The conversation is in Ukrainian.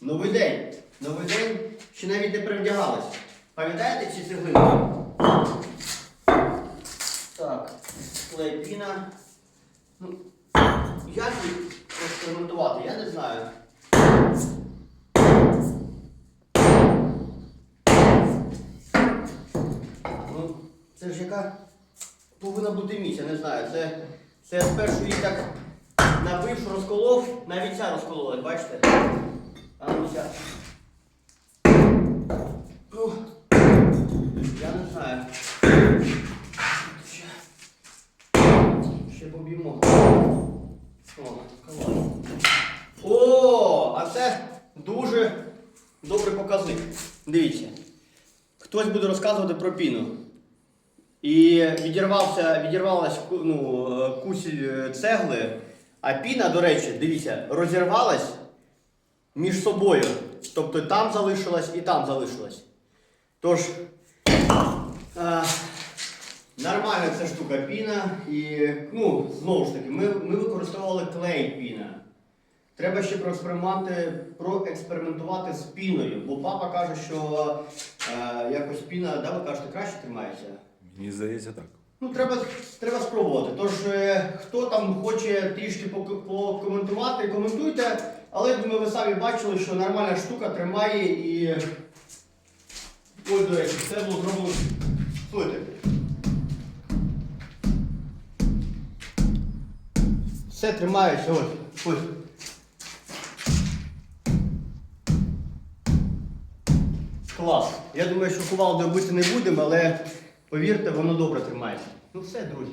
Новий день. Новий день ще навіть не перевдягались. Пам'ятаєте ці цеглини? Так, клей піна. Ну, як їх експериментувати, я не знаю. Ну, це ж яка повинна бути місць, я не знаю. Це, це спершу її так набив, розколов, навіть ця розкололась, бачите? А ну ця. Ну, я не знаю. Ще, ще поб'ємо. О, клас. О, а це дуже добрий показник. Дивіться. Хтось буде розказувати про піну. І відірвався, відірвалась ну, е, кусіль е, цегли, а піна, до речі, дивіться, розірвалась між собою. Тобто там залишилась і там залишилась. Тож, е, нормальна ця штука піна. І, ну, знову ж таки, ми, ми використовували клей піна. Треба ще проекспериментувати з піною, бо папа каже, що е, якось піна, да, ви кажете, краще тримається. Мені здається так. Ну, треба, треба спробувати. Тож, е, хто там хоче трішки покоментувати, коментуйте. Але думаю, ви самі бачили, що нормальна штука тримає і. Ось, до речі, це було зроблено. Слухайте. Все тримається, ось. Ось. Клас. Я думаю, що кувалдою бити не будемо, але повірте, воно добре тримається. Ну все, друзі.